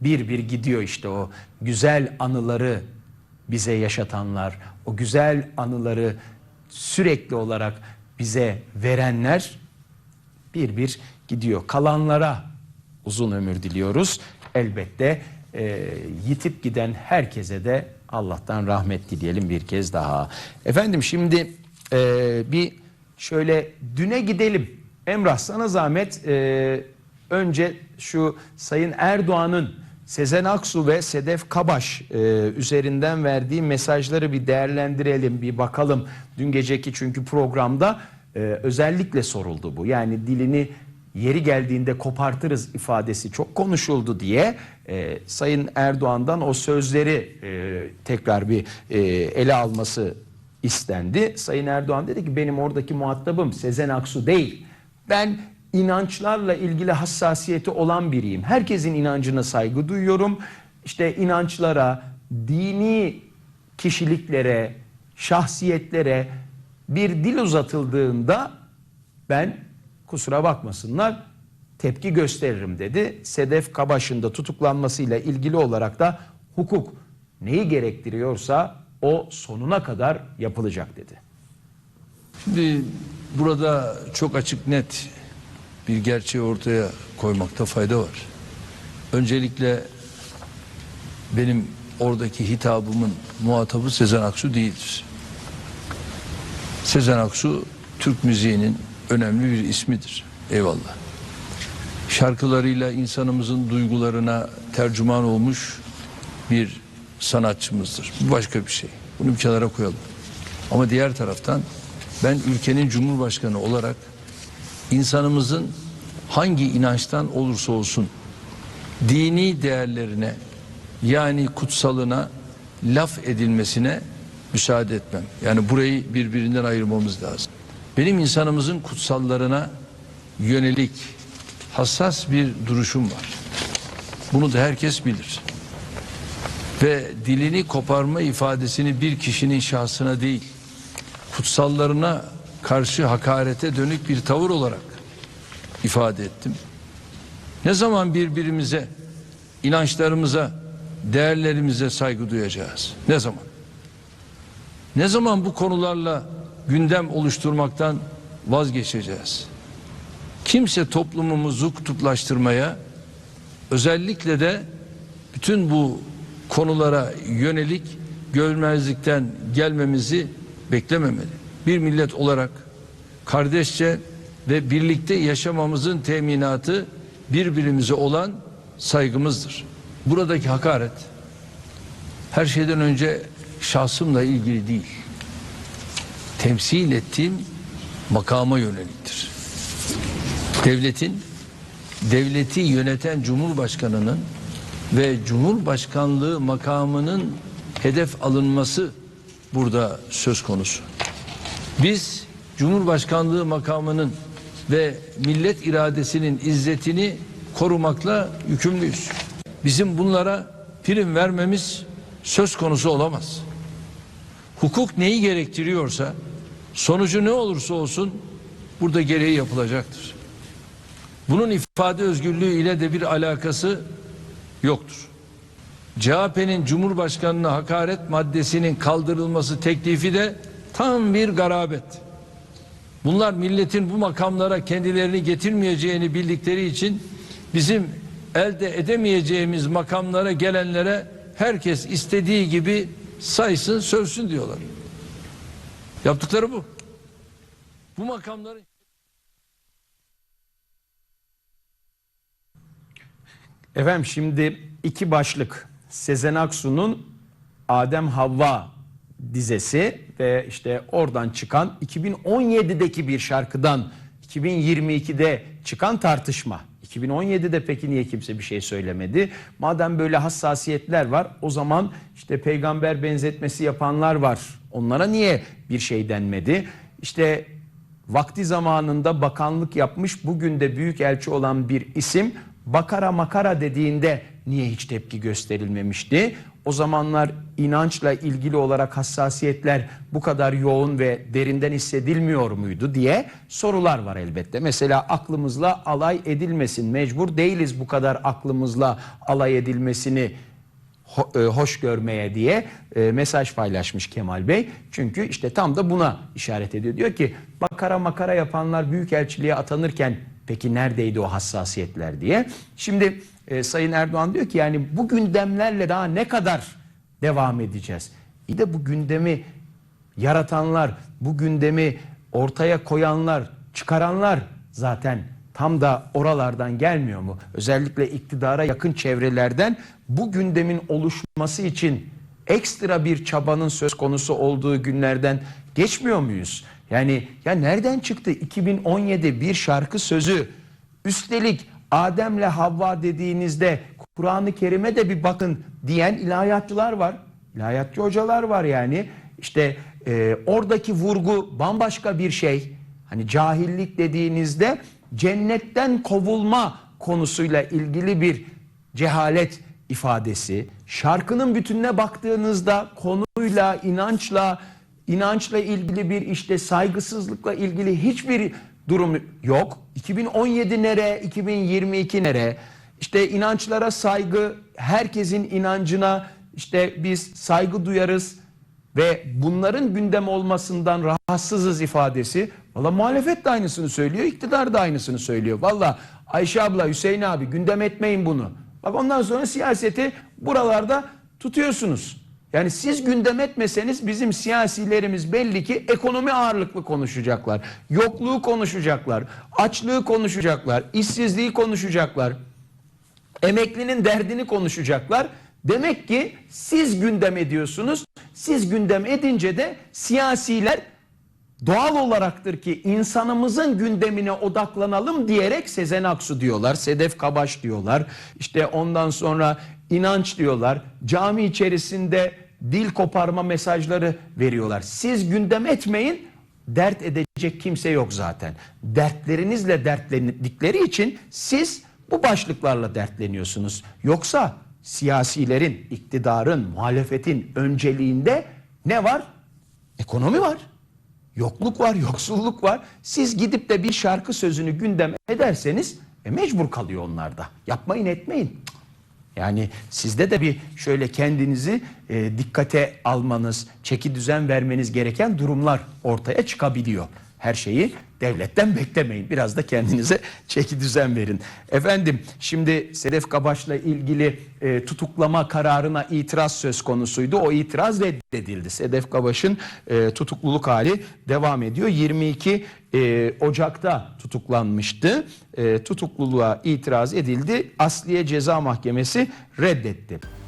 bir bir gidiyor işte o güzel anıları bize yaşatanlar, o güzel anıları sürekli olarak bize verenler bir bir gidiyor. Kalanlara uzun ömür diliyoruz. Elbette e, yitip giden herkese de Allah'tan rahmet dileyelim bir kez daha. Efendim şimdi e, bir şöyle düne gidelim. Emrah sana zahmet e, önce şu Sayın Erdoğan'ın Sezen Aksu ve Sedef Kabaş e, üzerinden verdiği mesajları bir değerlendirelim, bir bakalım. Dün geceki çünkü programda e, özellikle soruldu bu. Yani dilini yeri geldiğinde kopartırız ifadesi çok konuşuldu diye e, Sayın Erdoğan'dan o sözleri e, tekrar bir e, ele alması istendi. Sayın Erdoğan dedi ki benim oradaki muhatabım Sezen Aksu değil. Ben inançlarla ilgili hassasiyeti olan biriyim. Herkesin inancına saygı duyuyorum. İşte inançlara, dini kişiliklere, şahsiyetlere bir dil uzatıldığında ben kusura bakmasınlar tepki gösteririm dedi. Sedef Kabaş'ın da tutuklanmasıyla ilgili olarak da hukuk neyi gerektiriyorsa o sonuna kadar yapılacak dedi. Şimdi burada çok açık net bir gerçeği ortaya koymakta fayda var. Öncelikle benim oradaki hitabımın muhatabı Sezen Aksu değildir. Sezen Aksu Türk müziğinin önemli bir ismidir. Eyvallah. Şarkılarıyla insanımızın duygularına tercüman olmuş bir sanatçımızdır. Bu başka bir şey. Bunu bir kenara koyalım. Ama diğer taraftan ben ülkenin cumhurbaşkanı olarak insanımızın hangi inançtan olursa olsun dini değerlerine yani kutsalına laf edilmesine müsaade etmem. Yani burayı birbirinden ayırmamız lazım. Benim insanımızın kutsallarına yönelik hassas bir duruşum var. Bunu da herkes bilir. Ve dilini koparma ifadesini bir kişinin şahsına değil, kutsallarına karşı hakarete dönük bir tavır olarak ifade ettim. Ne zaman birbirimize, inançlarımıza, değerlerimize saygı duyacağız? Ne zaman? Ne zaman bu konularla gündem oluşturmaktan vazgeçeceğiz? Kimse toplumumuzu kutuplaştırmaya, özellikle de bütün bu konulara yönelik görmezlikten gelmemizi beklememeli. Bir millet olarak kardeşçe ve birlikte yaşamamızın teminatı birbirimize olan saygımızdır. Buradaki hakaret her şeyden önce şahsımla ilgili değil. Temsil ettiğim makama yöneliktir. Devletin devleti yöneten cumhurbaşkanının ve cumhurbaşkanlığı makamının hedef alınması burada söz konusu. Biz cumhurbaşkanlığı makamının ve millet iradesinin izzetini korumakla yükümlüyüz. Bizim bunlara prim vermemiz söz konusu olamaz. Hukuk neyi gerektiriyorsa sonucu ne olursa olsun burada gereği yapılacaktır. Bunun ifade özgürlüğü ile de bir alakası yoktur. CHP'nin Cumhurbaşkanı'na hakaret maddesinin kaldırılması teklifi de tam bir garabet. Bunlar milletin bu makamlara kendilerini getirmeyeceğini bildikleri için bizim elde edemeyeceğimiz makamlara gelenlere herkes istediği gibi saysın sövsün diyorlar. Yaptıkları bu. Bu makamları Efendim şimdi iki başlık. Sezen Aksu'nun Adem Havva dizesi ve işte oradan çıkan 2017'deki bir şarkıdan 2022'de çıkan tartışma. 2017'de peki niye kimse bir şey söylemedi? Madem böyle hassasiyetler var o zaman işte peygamber benzetmesi yapanlar var. Onlara niye bir şey denmedi? İşte vakti zamanında bakanlık yapmış bugün de büyük elçi olan bir isim bakara makara dediğinde niye hiç tepki gösterilmemişti? O zamanlar inançla ilgili olarak hassasiyetler bu kadar yoğun ve derinden hissedilmiyor muydu diye sorular var elbette. Mesela aklımızla alay edilmesin. Mecbur değiliz bu kadar aklımızla alay edilmesini e, hoş görmeye diye e, mesaj paylaşmış Kemal Bey. Çünkü işte tam da buna işaret ediyor. Diyor ki makara makara yapanlar büyükelçiliğe atanırken peki neredeydi o hassasiyetler diye. Şimdi e, Sayın Erdoğan diyor ki yani bu gündemlerle daha ne kadar devam edeceğiz? İyi de bu gündemi yaratanlar, bu gündemi ortaya koyanlar, çıkaranlar zaten tam da oralardan gelmiyor mu? Özellikle iktidara yakın çevrelerden bu gündemin oluşması için ekstra bir çabanın söz konusu olduğu günlerden geçmiyor muyuz? Yani ya nereden çıktı 2017 bir şarkı sözü? Üstelik Adem'le Havva dediğinizde Kur'an-ı Kerim'e de bir bakın diyen ilahiyatçılar var. İlahiyatçı hocalar var yani. İşte e, oradaki vurgu bambaşka bir şey. Hani cahillik dediğinizde cennetten kovulma konusuyla ilgili bir cehalet ifadesi. Şarkının bütününe baktığınızda konuyla, inançla, inançla ilgili bir işte saygısızlıkla ilgili hiçbir durum yok. 2017 nere, 2022 nere? İşte inançlara saygı, herkesin inancına işte biz saygı duyarız ve bunların gündem olmasından rahatsızız ifadesi. Valla muhalefet de aynısını söylüyor, iktidar da aynısını söylüyor. Valla Ayşe abla, Hüseyin abi gündem etmeyin bunu. Bak ondan sonra siyaseti buralarda tutuyorsunuz. Yani siz gündem etmeseniz bizim siyasilerimiz belli ki ekonomi ağırlıklı konuşacaklar. Yokluğu konuşacaklar, açlığı konuşacaklar, işsizliği konuşacaklar. Emeklinin derdini konuşacaklar. Demek ki siz gündem ediyorsunuz. Siz gündem edince de siyasiler doğal olaraktır ki insanımızın gündemine odaklanalım diyerek Sezen Aksu diyorlar, Sedef Kabaş diyorlar. İşte ondan sonra inanç diyorlar. Cami içerisinde dil koparma mesajları veriyorlar. Siz gündem etmeyin, dert edecek kimse yok zaten. Dertlerinizle dertlendikleri için siz bu başlıklarla dertleniyorsunuz. Yoksa siyasilerin, iktidarın, muhalefetin önceliğinde ne var? Ekonomi var. Yokluk var, yoksulluk var. Siz gidip de bir şarkı sözünü gündem ederseniz e, mecbur kalıyor onlarda. Yapmayın etmeyin. Yani sizde de bir şöyle kendinizi e, dikkate almanız, çeki düzen vermeniz gereken durumlar ortaya çıkabiliyor. Her şeyi devletten beklemeyin. Biraz da kendinize çeki düzen verin. Efendim şimdi Sedef Kabaş'la ilgili e, tutuklama kararına itiraz söz konusuydu. O itiraz reddedildi. Sedef Kabaş'ın e, tutukluluk hali devam ediyor. 22 e, Ocak'ta tutuklanmıştı. E, tutukluluğa itiraz edildi. Asliye Ceza Mahkemesi reddetti.